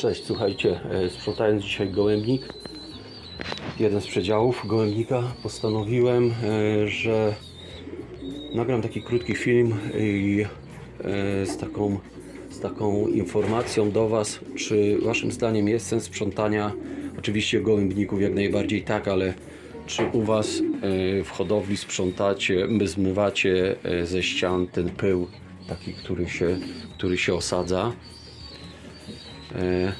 Cześć, słuchajcie, e, sprzątając dzisiaj gołębnik, jeden z przedziałów gołębnika, postanowiłem, e, że nagram taki krótki film i e, z taką, z taką informacją do Was, czy Waszym zdaniem jest sens sprzątania, oczywiście gołębników jak najbardziej tak, ale czy u Was w hodowli sprzątacie, zmywacie ze ścian ten pył, taki, który się, który się osadza. E,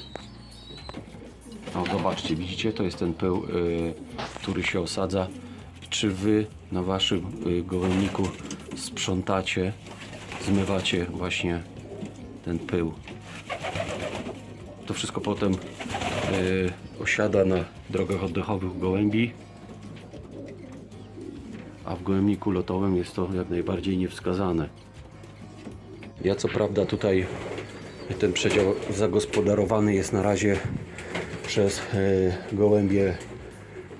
O, zobaczcie, widzicie, to jest ten pył, e, który się osadza. Czy wy na waszym e, gołębniku sprzątacie, zmywacie właśnie ten pył? To wszystko potem osiada na drogach oddechowych gołębi, a w gołębniku lotowym jest to jak najbardziej niewskazane. Ja co prawda tutaj ten przedział zagospodarowany jest na razie przez e, gołębie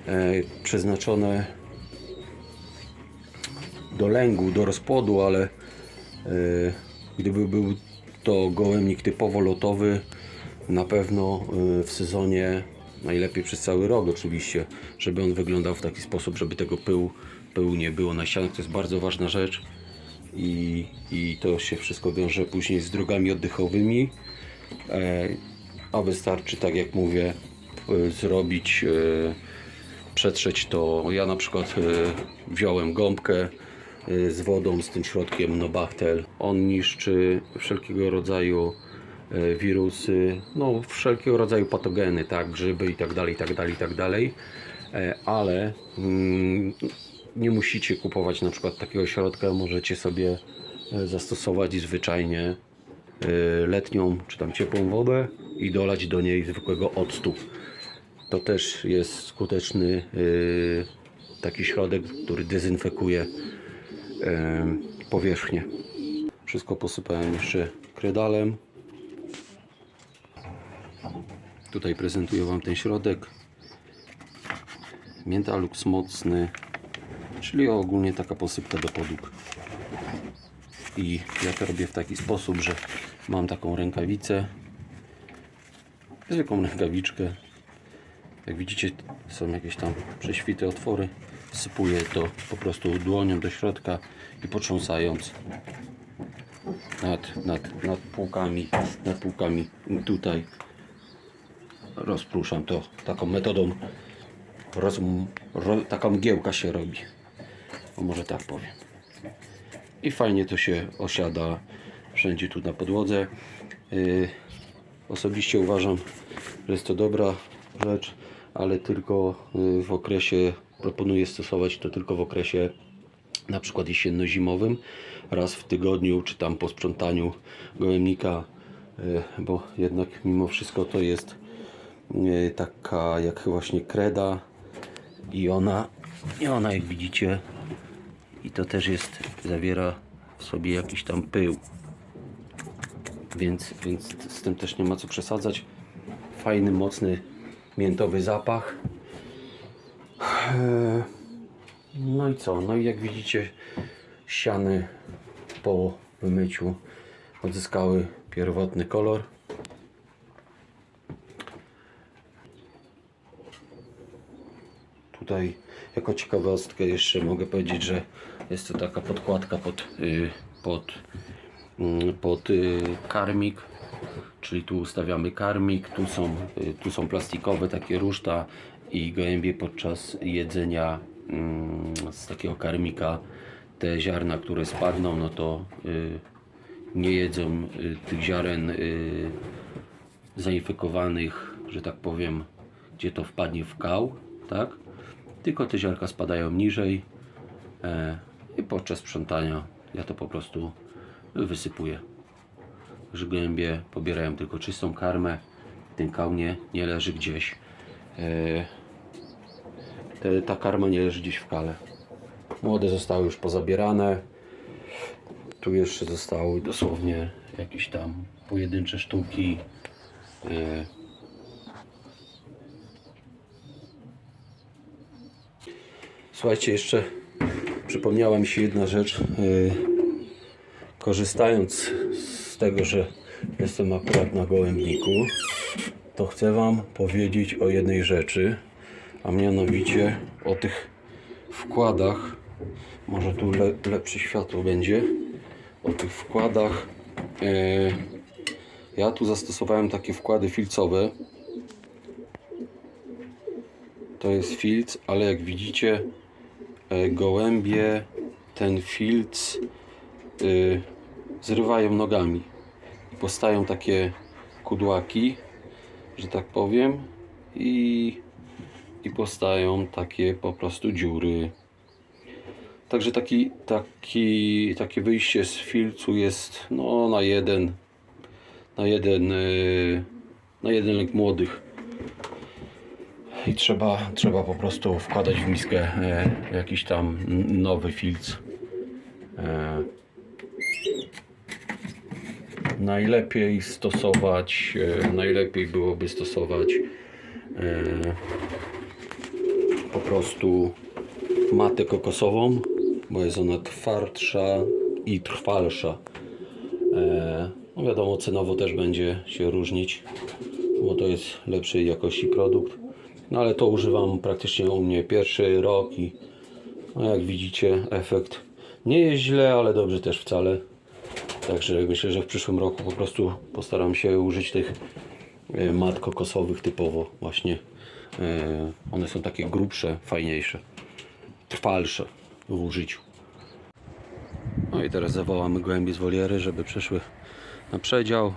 e, przeznaczone do lęgu, do rozpłodu, ale e, gdyby był to gołębnik typowo lotowy, na pewno w sezonie, najlepiej przez cały rok oczywiście, żeby on wyglądał w taki sposób, żeby tego pyłu, pyłu nie było na ścianach. To jest bardzo ważna rzecz i, i to się wszystko wiąże później z drogami oddechowymi. E, a wystarczy, tak jak mówię, e, zrobić, e, przetrzeć to. Ja na przykład wziąłem gąbkę z wodą, z tym środkiem Nobachtel. On niszczy wszelkiego rodzaju wirusy, no wszelkiego rodzaju patogeny, tak, grzyby i tak dalej, i tak dalej, i tak dalej. Ale mm, nie musicie kupować na przykład takiego środka, możecie sobie e, zastosować zwyczajnie e, letnią czy tam ciepłą wodę i dolać do niej zwykłego octu. To też jest skuteczny e, taki środek, który dezynfekuje powierzchnię. Wszystko posypałem jeszcze kredalem. Tutaj prezentuję Wam ten środek. Miętalux mocny, czyli ogólnie taka posypka do podłóg. I ja to robię w taki sposób, że mam taką rękawicę, zwykłą rękawiczkę. Jak widzicie, są jakieś tam prześwite otwory. Wsypuję to po prostu dłonią do środka i potrząsając nad, nad, nad półkami, nad półkami tutaj rozpruszam to taką metodą roz, ro, taka mgiełka się robi. O może tak powiem. I fajnie to się osiada wszędzie tu na podłodze. Yy, osobiście uważam, że jest to dobra rzecz, ale tylko yy, w okresie, proponuję stosować to tylko w okresie na przykład jesienno-zimowym, raz w tygodniu, czy tam po sprzątaniu gołębnika, yy, bo jednak mimo wszystko to jest yy, taka jak właśnie kreda i ona, i ona jak widzicie to też jest, zawiera w sobie jakiś tam pył. Więc, więc z tym też nie ma co przesadzać. Fajny, mocny, miętowy zapach. Eee, No i co? No i jak widzicie, ściany po wymyciu odzyskały pierwotny kolor. Tutaj jako ciekawostkę jeszcze mogę powiedzieć, że jest to taka podkładka pod, y, pod, mm, pod y, karmik, czyli tu ustawiamy karmik, tu są, y, tu są plastikowe takie ruszta i gołębie podczas jedzenia mm, z takiego karmika te ziarna, które spadną, no to nie jedzą tych ziaren zainfekowanych, że tak powiem, gdzie to wpadnie w kał, tak? Tylko te ziarnka spadają niżej e, i podczas sprzątania ja to po prostu wysypuję. Że gołębie pobierają tylko czystą karmę, ten kał nie, nie leży gdzieś. E, ta karma nie leży gdzieś w kale. Młode zostały już pozabierane. Tu jeszcze zostały dosłownie jakieś tam pojedyncze sztuki. E, Słuchajcie, jeszcze przypomniała mi się jedna rzecz. Yy, Korzystając z tego, że jestem akurat na gołębniku, to chcę Wam powiedzieć o jednej rzeczy, a mianowicie o tych wkładach. Może tu le, lepsze światło będzie. O tych wkładach. E, ja tu zastosowałem takie wkłady filcowe. To jest filc, ale jak widzicie, gołębie ten filc y, zrywają nogami. I powstają takie kudłaki, że tak powiem, i, i powstają takie po prostu dziury. Także taki, taki, takie wyjście z filcu jest no, na jeden na jeden y, na jeden lek młodych. I trzeba, trzeba po prostu wkładać w miskę e, jakiś tam nowy filc. E, najlepiej stosować, e, najlepiej byłoby stosować po prostu matę kokosową, bo jest ona twardsza i trwalsza. No wiadomo, cenowo też będzie się różnić, bo to jest lepszej jakości produkt. No ale to używam praktycznie u mnie pierwszy rok i no jak widzicie efekt nie jest źle, ale dobrze też wcale. Także myślę, że w przyszłym roku po prostu postaram się użyć tych e, mat kokosowych typowo właśnie. E, One są takie grubsze, fajniejsze, trwalsze w użyciu. No i teraz zawołamy gołębie z woliery, żeby przyszły na przedział.